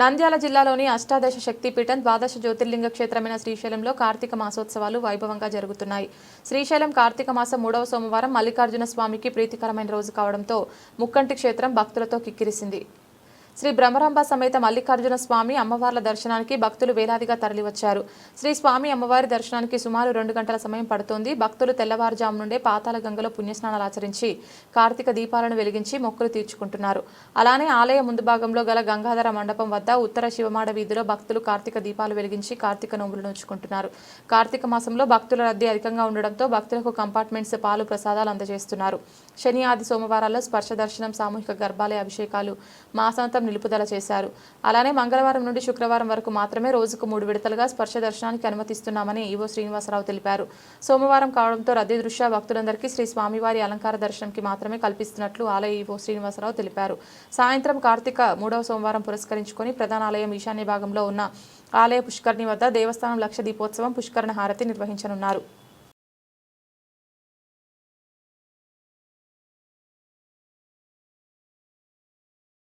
నంద్యాల జిల్లాలోని అష్టాదశ శక్తిపీఠం ద్వాదశ జ్యోతిర్లింగ క్షేత్రమైన శ్రీశైలంలో కార్తీక మాసోత్సవాలు వైభవంగా జరుగుతున్నాయి. శ్రీశైలం కార్తీక మాసం మూడవ సోమవారం మల్లికార్జున స్వామికి ప్రీతికరమైన రోజు కావడంతో ముక్కంటి క్షేత్రం భక్తులతో కిక్కిరిసింది. శ్రీ బ్రహ్మరాంబ సమేత మల్లికార్జున స్వామి అమ్మవార్ల దర్శనానికి భక్తులు వేలాదిగా తరలివచ్చారు. శ్రీ స్వామి అమ్మవారి దర్శనానికి సుమారు రెండు గంటల సమయం పడుతోంది. భక్తులు తెల్లవారుజాము నుండే పాతాల గంగలో పుణ్యస్నానాలు ఆచరించి కార్తీక దీపాలను వెలిగించి మొక్కులు తీర్చుకుంటున్నారు. అలానే ఆలయ ముందు భాగంలో గల గంగాధర మండపం వద్ద ఉత్తర శివమాడ వీధిలో భక్తులు కార్తీక దీపాలు వెలిగించి కార్తీక నోములు నోచుకుంటున్నారు. కార్తీక మాసంలో భక్తుల రద్దీ అధికంగా ఉండడంతో భక్తులకు కంపార్ట్మెంట్స్ పాలు ప్రసాదాలు అందజేస్తున్నారు. శని ఆది సోమవారాల్లో స్పర్శ దర్శనం సామూహిక గర్భాలయ అభిషేకాలు మాసాంతం నిలుపుదల చేశారు. అలానే మంగళవారం నుండి శుక్రవారం వరకు మాత్రమే రోజుకు మూడు విడతలుగా స్పర్శ దర్శనానికి అనుమతిస్తున్నామని ఈవో శ్రీనివాసరావు తెలిపారు. సోమవారం కావడంతో రద్దీ దృష్ట్యా భక్తులందరికీ శ్రీ స్వామివారి అలంకార దర్శనంకి మాత్రమే కల్పిస్తున్నట్లు ఆలయ ఈవో శ్రీనివాసరావు తెలిపారు. సాయంత్రం కార్తీక మూడవ సోమవారం పురస్కరించుకొని ప్రధాన ఆలయం ఈశాన్య భాగంలో ఉన్న ఆలయ పుష్కరిణి వద్ద దేవస్థానం లక్ష దీపోత్సవం పుష్కరణ హారతి నిర్వహించనున్నారు.